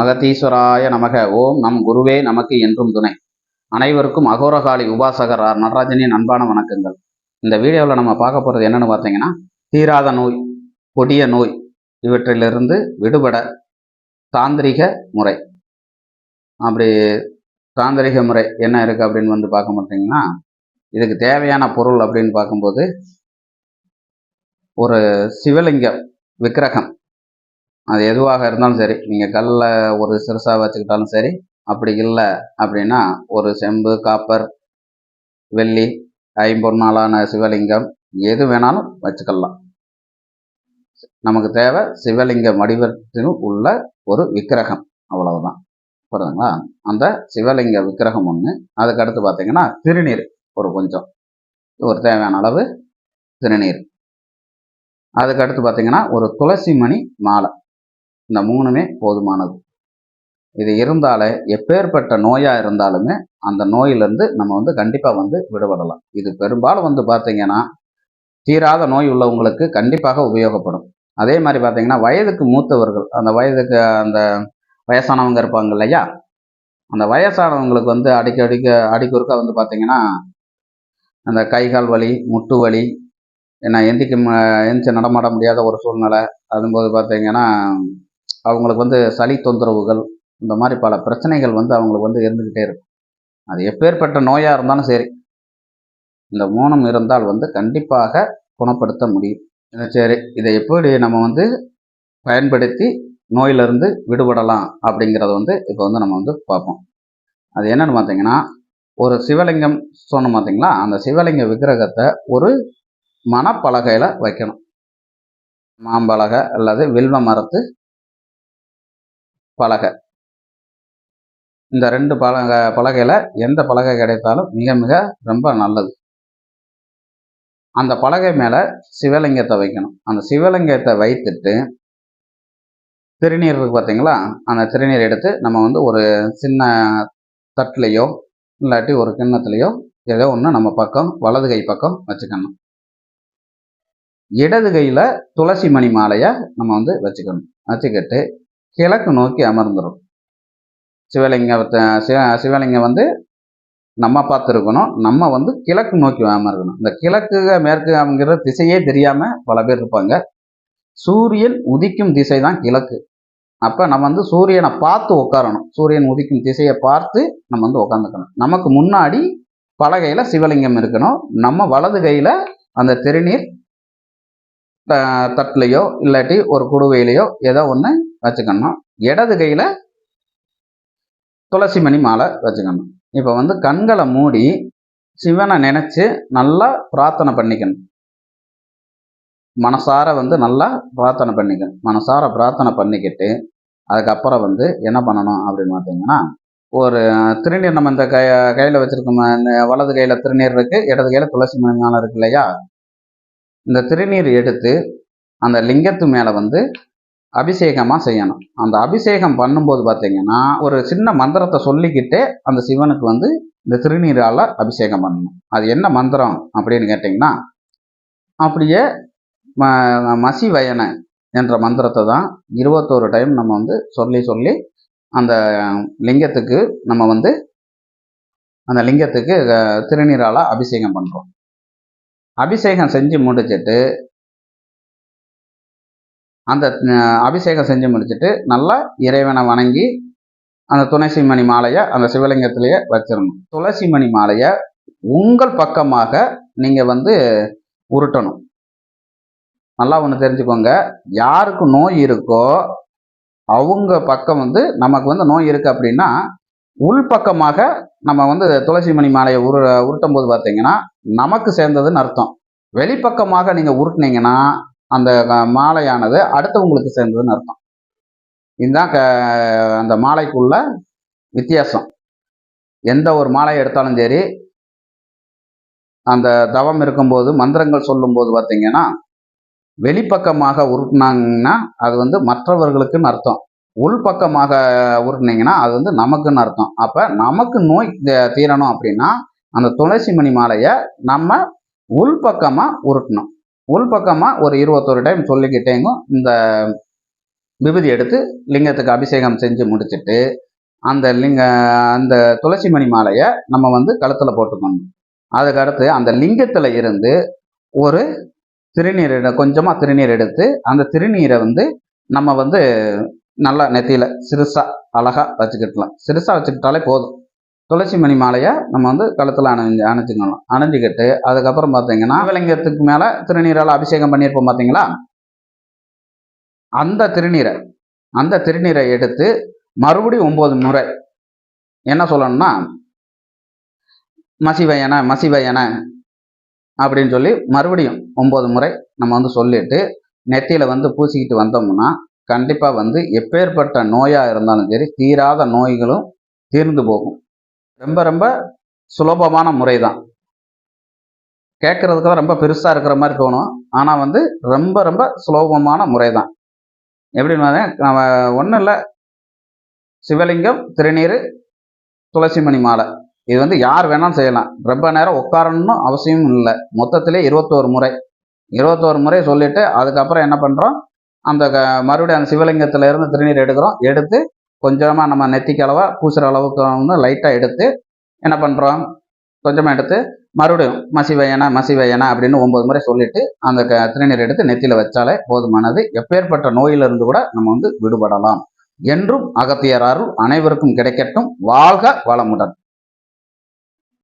அகதீஸ்வராய நமக. ஓம் நம் குருவே நமக்கு என்றும் துணை. அனைவருக்கும் அகோரகாளி உபாசகர் ஆர். நடராஜனின் அன்பான வணக்கங்கள். இந்த வீடியோவில் நம்ம பார்க்க போகிறது என்னன்னு பார்த்தீங்கன்னா தீராத நோய் கொடிய நோய் இவற்றிலிருந்து விடுபட தாந்திரிக முறை. அப்படி தாந்திரிக முறை என்ன இருக்குது அப்படின்னு வந்து பார்க்க பார்த்தீங்கன்னா இதுக்கு தேவையான பொருள் அப்படின்னு பார்க்கும்போது ஒரு சிவலிங்கம் விக்கிரகம். அது எதுவாக இருந்தாலும் சரி நீங்கள் கல்லில் ஒரு சிறுசாக வச்சுக்கிட்டாலும் சரி அப்படி இல்லை அப்படின்னா ஒரு செம்பு காப்பர் வெள்ளி ஐம்பொன்னாலான சிவலிங்கம் எது வேணாலும் வச்சுக்கலாம். நமக்கு தேவை சிவலிங்க வடிவத்தில் உள்ள ஒரு விக்கிரகம் அவ்வளவுதான். புரியுதுங்களா? அந்த சிவலிங்க விக்கிரகம் ஒன்று அதுக்கடுத்து பார்த்தீங்கன்னா திருநீர் ஒரு கொஞ்சம். ஒரு தேவையான அளவு திருநீர். அதுக்கடுத்து பார்த்தீங்கன்னா ஒரு துளசி மணி மாலை. இந்த மூணுமே போதுமானது. இது இருந்தாலே எப்பேற்பட்ட நோயாக இருந்தாலுமே அந்த நோயிலேருந்து நம்ம வந்து கண்டிப்பாக வந்து விடுபடலாம். இது பெரும்பாலும் வந்து பார்த்தீங்கன்னா தீராத நோய் உள்ளவங்களுக்கு கண்டிப்பாக உபயோகப்படும். அதே மாதிரி பார்த்தீங்கன்னா வயதுக்கு மூத்தவர்கள் அந்த வயதுக்கு அந்த வயசானவங்க இருப்பாங்க இல்லையா? அந்த வயசானவங்களுக்கு வந்து அடிக்க அடிக்க அடிக்கொருக்கா வந்து பார்த்தீங்கன்னா அந்த கை கால் வலி முட்டு வலி என்ன எந்திக்க எந்திச்சு நடமாட முடியாத ஒரு சூழ்நிலை அதும்போது பார்த்தீங்கன்னா அவங்களுக்கு வந்து சளி தொந்தரவுகள் இந்த மாதிரி பல பிரச்சனைகள் வந்து அவங்களுக்கு வந்து இருந்துக்கிட்டே இருக்கும். அது எப்பேற்பட்ட நோயாக இருந்தாலும் சரி இந்த மோனம் இருந்தால் வந்து கண்டிப்பாக குணப்படுத்த முடியும். சரி இதை எப்படி நம்ம வந்து பயன்படுத்தி நோயிலிருந்து விடுபடலாம் அப்படிங்கிறத வந்து இப்போ வந்து நம்ம வந்து பார்ப்போம். அது என்னென்னு பார்த்தீங்கன்னா ஒரு சிவலிங்கம் சொன்னோம் பார்த்தீங்களா? அந்த சிவலிங்க விக்கிரகத்தை ஒரு மணப்பலகையில் வைக்கணும். மாம்பலகை அல்லது வில்வ மரத்து பலகை. இந்த ரெண்டு பலகை பலகையில் எந்த பலகை கிடைத்தாலும் மிக மிக ரொம்ப நல்லது. அந்த பலகை மேலே சிவலிங்கத்தை வைக்கணும். அந்த சிவலிங்கத்தை வைத்துட்டு திருநீர் இருக்குது பார்த்தீங்களா அந்த திருநீர் எடுத்து நம்ம வந்து ஒரு சின்ன தட்டுலையோ இல்லாட்டி ஒரு கிண்ணத்துலையோ ஏதோ ஒன்று நம்ம பக்கம் வலது கை பக்கம் வச்சுக்கணும். இடது கையில் துளசி மணி மாலையை நம்ம வந்து வச்சுக்கணும். வச்சுக்கிட்டு கிழக்கு நோக்கி அமர்ந்துடும் சிவலிங்கத்தை சிவ சிவலிங்கம் வந்து நம்ம பார்த்துருக்கணும். நம்ம வந்து கிழக்கு நோக்கி அமர்க்கணும் இந்த கிழக்கு மேற்கு அப்படிங்கிற திசையே தெரியாமல் பல பேர் இருப்பாங்க. சூரியன் உதிக்கும் திசை தான் கிழக்கு. அப்போ நம்ம வந்து சூரியனை பார்த்து உட்காரணும். சூரியன் உதிக்கும் திசையை பார்த்து நம்ம வந்து உட்காந்துக்கணும் நமக்கு முன்னாடி பலகையில் சிவலிங்கம் இருக்கணும். நம்ம வலது கையில் அந்த திருநீர் தட்டிலையோ இல்லாட்டி ஒரு குடுவையிலையோ ஏதோ ஒன்று வச்சுக்கணும். இடது கையில் துளசி மணி மாலை வச்சுக்கணும். இப்போ வந்து கண்களை மூடி சிவனை நினச்சி நல்லா பிரார்த்தனை பண்ணிக்கணும். மனசார வந்து நல்லா பிரார்த்தனை பண்ணிக்கணும். மனசார பிரார்த்தனை பண்ணிக்கிட்டு அதுக்கப்புறம் வந்து என்ன பண்ணணும் அப்படின்னு பார்த்தீங்கன்னா ஒரு திருநீர் நம்ம இந்த கை கையில் வச்சுருக்கோம். இந்த வலது கையில் திருநீர் இருக்குது இடது கையில் துளசி மணி மாலை இருக்கு இல்லையா? இந்த திருநீர் எடுத்து அந்த லிங்கத்து மேலே வந்து அபிஷேகமாக செய்யணும். அந்த அபிஷேகம் பண்ணும்போது பார்த்தீங்கன்னா ஒரு சின்ன மந்திரத்தை சொல்லிக்கிட்டே அந்த சிவனுக்கு வந்து இந்த திருநீரால் அபிஷேகம் பண்ணணும். அது என்ன மந்திரம் அப்படின்னு கேட்டிங்கன்னா அப்படியே ம மசி வயனை என்ற மந்திரத்தை தான் இருபத்தோரு டைம் நம்ம வந்து சொல்லி சொல்லி அந்த லிங்கத்துக்கு நம்ம வந்து அந்த லிங்கத்துக்கு திருநீரால் அபிஷேகம் பண்ணுறோம் அபிஷேகம் செஞ்சு முடிச்சுட்டு அந்த அபிஷேகம் செஞ்சு முடிச்சுட்டு நல்லா இறைவனை வணங்கி அந்த துளசி மணி மாலையை அந்த சிவலிங்கத்திலேயே வச்சிடணும். துளசி மணி மாலையை உங்கள் பக்கமாக நீங்கள் வந்து உருட்டணும். நல்லா ஒன்று தெரிஞ்சுக்கோங்க. யாருக்கு நோய் இருக்கோ அவங்க பக்கம் வந்து நமக்கு வந்து நோய் இருக்குது அப்படின்னா உள்பக்கமாக நம்ம வந்து துளசி மணி மாலையை உரு உருட்டும் போது பார்த்தீங்கன்னா நமக்கு சேர்ந்ததுன்னு அர்த்தம். வெளிப்பக்கமாக நீங்கள் உருட்டினீங்கன்னா அந்த மாலையானது அடுத்தவங்களுக்கு சேர்ந்ததுன்னு அர்த்தம். இதுதான் க அந்த மாலைக்குள்ள வித்தியாசம். எந்த ஒரு மாலையை எடுத்தாலும் சரி அந்த தவம் இருக்கும்போது மந்திரங்கள் சொல்லும்போது பார்த்தீங்கன்னா வெளிப்பக்கமாக உருட்டினாங்கன்னா அது வந்து மற்றவர்களுக்குன்னு அர்த்தம். உள்பக்கமாக உருட்டினீங்கன்னா அது வந்து நமக்குன்னு அர்த்தம். அப்போ நமக்கு நோய் தீரணும் அப்படின்னா அந்த துளசி மணி மாலையை நம்ம உள்பக்கமாக உருட்டணும். உள்பக்கமாக ஒரு இருபத்தொரு டைம் சொல்லிக்கிட்டேங்கும் இந்த விபதி எடுத்து லிங்கத்துக்கு அபிஷேகம் செஞ்சு முடிச்சிட்டு அந்த லிங்க அந்த துளசி மணி மாலையை நம்ம வந்து கழுத்தில் போட்டுக்கணும். அதுக்கடுத்து அந்த லிங்கத்தில் இருந்து ஒரு திருநீர் எடு கொஞ்சமாக திருநீர் எடுத்து அந்த திருநீரை வந்து நம்ம வந்து நல்லா நெத்தியில் சிறுசாக அழகாக வச்சுக்கிட்டலாம் சிறுசாக வச்சுக்கிட்டாலே போதும். துளசி மணி மாலையை நம்ம வந்து கழுத்தில் அணிஞ்சு அணிஞ்சுக்கணும். அணிஞ்சிக்கிட்டு அதுக்கப்புறம் பார்த்தீங்கன்னா சிவலிங்கத்துக்கு மேலே திருநீரால் அபிஷேகம் பண்ணியிருப்போம் பார்த்தீங்களா அந்த திருநீரை அந்த திருநீரை எடுத்து மறுபடியும் ஒன்பது முறை என்ன சொல்லணும்னா மசிவையன மசிவையன அப்படின்னு சொல்லி மறுபடியும் ஒன்பது முறை நம்ம வந்து சொல்லிட்டு நெத்தியில் வந்து பூசிக்கிட்டு வந்தோம்னா கண்டிப்பாக வந்து எப்பேற்பட்ட நோயாக இருந்தாலும் சரி தீராத நோய்களும் தீர்ந்து போகும். ரொம்ப ரொம்ப சுலபமான முறை தான் கேட்குறதுக்கு தான் ரொம்ப பெருசாக இருக்கிற மாதிரி தோணும். ஆனால் வந்து ரொம்ப ரொம்ப சுலபமான முறை தான் எப்படின்னு நம்ம ஒன்றும் இல்லை. சிவலிங்கம் திருநீர் துளசிமணி மாலை. இது வந்து யார் வேணாலும் செய்யலாம். ரொம்ப நேரம் உட்காரணும்னு அவசியம் இல்லை. மொத்தத்திலே இருபத்தோரு முறை. இருபத்தோரு முறை சொல்லிவிட்டு அதுக்கப்புறம் என்ன பண்ணுறோம் அந்த க மறுபடியும் அந்த சிவலிங்கத்தில் இருந்து திருநீர் எடுக்கிறோம். எடுத்து கொஞ்சமாக நம்ம நெத்திக்கு அளவாக பூசுகிற அளவுக்கு வந்து லைட்டாக எடுத்து என்ன பண்ணுறோம் கொஞ்சமாக எடுத்து மறுபடியும் மசிவையனா மசிவையனா அப்படின்னு ஒன்பது முறை சொல்லிட்டு அந்த திருநீர் எடுத்து நெத்தியில் வச்சாலே போதுமானது. எப்பேற்பட்ட நோயிலிருந்து கூட நம்ம வந்து விடுபடலாம். என்றும் அகத்தியர் அருள் அனைவருக்கும் கிடைக்கட்டும். வாழ்க வளமுடன்.